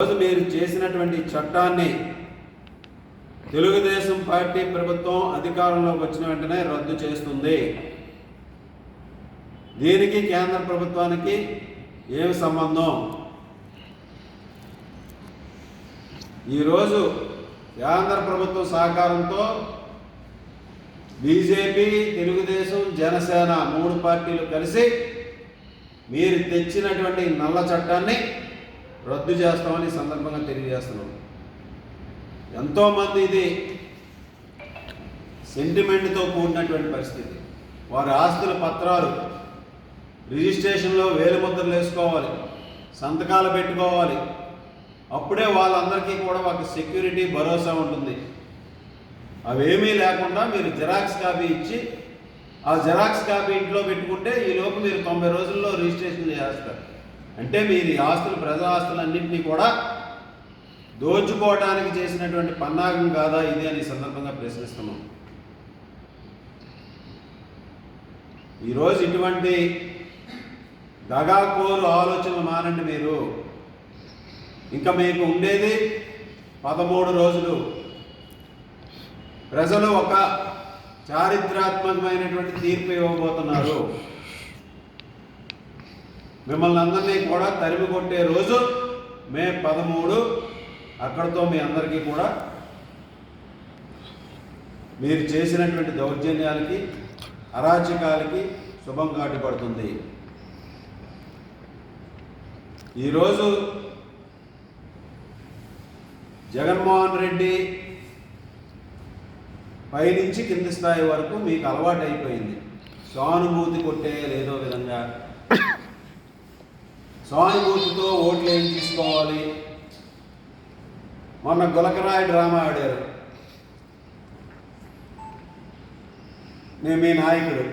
రోజు మీరు చేసినటువంటి చట్టాన్ని తెలుగుదేశం పార్టీ ప్రభుత్వం అధికారంలోకి వచ్చిన వెంటనే రద్దు చేస్తుంది. దీనికి కేంద్ర ప్రభుత్వానికి ఏమి సంబంధం? ఈరోజు కేంద్ర ప్రభుత్వం సహకారంతో బీజేపీ తెలుగుదేశం జనసేన మూడు పార్టీలు కలిసి మీరు తెచ్చినటువంటి నల్ల చట్టాన్ని రద్దు చేస్తామని సందర్భంగా తెలియజేస్తున్నాం. ఎంతోమంది ఇది సెంటిమెంట్తో కూడినటువంటి పరిస్థితి. వారి ఆస్తుల పత్రాలు రిజిస్ట్రేషన్లో వేలు ముద్రలు వేసుకోవాలి సంతకాలు పెట్టుకోవాలి. అప్పుడే వాళ్ళందరికీ కూడా ఒక సెక్యూరిటీ భరోసా ఉంటుంది. అవేమీ లేకుండా మీరు జిరాక్స్ కాపీ ఇచ్చి ఆ జిరాక్స్ కాపీ ఇంట్లో పెట్టుకుంటే ఈ లోపు మీరు తొంభై రోజుల్లో రిజిస్ట్రేషన్ చేస్తారు. అంటే మీరు ఈ ఆస్తులు ప్రజా ఆస్తులన్నింటినీ కూడా దోచుకోవడానికి చేసినటువంటి పన్నాగం కాదా ఇది అని సందర్భంగా ప్రశ్నిస్తున్నాం. ఈరోజు ఇటువంటి దగాకోరు ఆలోచనలు మానండి మీరు. ఇంకా మీకు ఉండేది పదమూడు రోజులు. ప్రజలు ఒక చారిత్రాత్మకమైనటువంటి తీర్పు ఇవ్వబోతున్నారు. మిమ్మల్ని అందరినీ కూడా తరిమి కొట్టే రోజు మే పదమూడు అక్కడితో మీ అందరికీ కూడా మీరు చేసినటువంటి దౌర్జన్యాలకి అరాచకాలకి శుభం కాటిపడుతుంది. ఈరోజు జగన్మోహన్ రెడ్డి పైనుంచి కింది స్థాయి వరకు మీకు అలవాటు అయిపోయింది సానుభూతి కొట్టే లేదో విధంగా సానుభూతితో ఓట్లు ఏం తీసుకోవాలి? మొన్న గులకరాయ డ్రామా ఆడారు. నేను మీ నాయకుడు.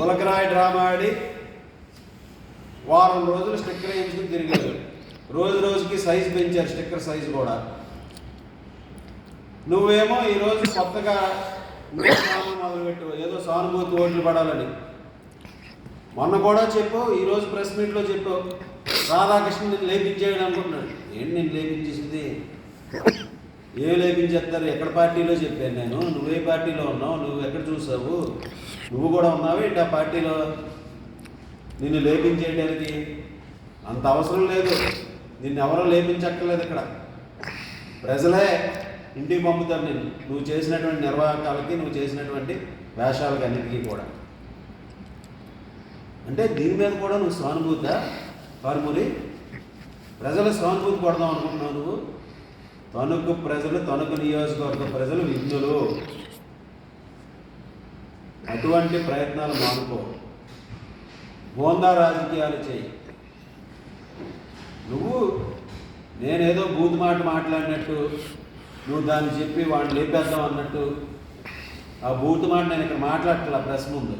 గులకరాయ డ్రామా ఆడి వారం రోజులు స్టిక్కర్ వేయించుకుని తిరిగారు రోజు రోజుకి సైజు పెంచారు స్టిక్కర్ సైజు కూడా. నువ్వేమో ఈరోజు కొత్తగా మొదలుపెట్టు. ఏదో సానుభూతి ఓట్లు పడాలని. మొన్న కూడా చెప్పు ఈరోజు ప్రెస్ మీట్లో చెప్పు రాధాకృష్ణ నేను లేపించేయడం అనుకుంటున్నాడు. ఏంటి నేను లేపించేసింది? ఏం లేపించేస్తారు? ఎక్కడ పార్టీలో చెప్పాను నేను? నువ్వే పార్టీలో ఉన్నావు? నువ్వు ఎక్కడ చూసావు? నువ్వు కూడా ఉన్నావు ఏంటి ఆ పార్టీలో? నిన్ను లేపించేయడానికి అంత అవసరం లేదు. నిన్ను ఎవరో లేపించక్కర్లేదు ఇక్కడ. ప్రజలే ఇంటికి పంపుతారు నేను నువ్వు చేసినటువంటి నిర్వాహకాలకి నువ్వు చేసినటువంటి వేషాలకి అన్నిటికీ కూడా. అంటే దీని మీద కూడా నువ్వు సానుభూత పరుమురి ప్రజల సానుభూతి కొడదాం అనుకుంటున్నావు నువ్వు. తణుకు ప్రజలు తణుకు నియోజకవర్గ ప్రజలు విఘ్నులు అటువంటి ప్రయత్నాలు మానుకో. బోందా రాజకీయాలు చేయి. నువ్వు నేనేదో బూత్ మాట మాట్లాడినట్టు నువ్వు దాన్ని చెప్పి వాడిని లేపేద్దాం అన్నట్టు ఆ బూత్ మాట నేను ఇక్కడ మాట్లాడట్లా ప్రెస్ ముందు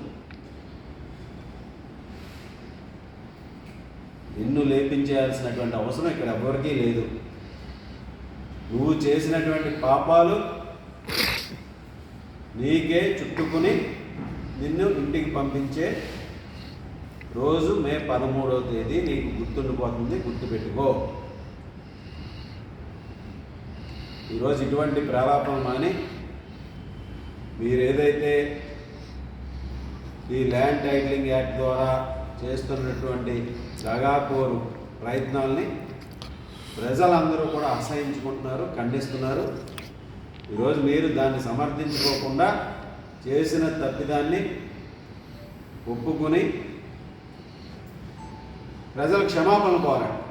నిన్ను లేపించేయాల్సినటువంటి అవసరం ఇక్కడ ఎవరికీ లేదు. నువ్వు చేసినటువంటి పాపాలు నీకే చుట్టుకుని నిన్ను ఇంటికి పంపించే రోజు మే పదమూడవ తేదీ నీకు గుర్తుండిపోతుంది గుర్తుపెట్టుకో. ఈరోజు ఇటువంటి ప్రలాపం మాని మీరేదైతే ఈ ల్యాండ్ టైటిలింగ్ యాక్ట్ ద్వారా చేస్తున్నటువంటి దగాకోరు ప్రయత్నాల్ని ప్రజలందరూ కూడా అసహించుకుంటున్నారు ఖండిస్తున్నారు. ఈరోజు మీరు దాన్ని సమర్థించుకోకుండా చేసిన తప్పిదాన్ని ఒప్పుకొని ప్రజలు క్షమాపణ కోరండి.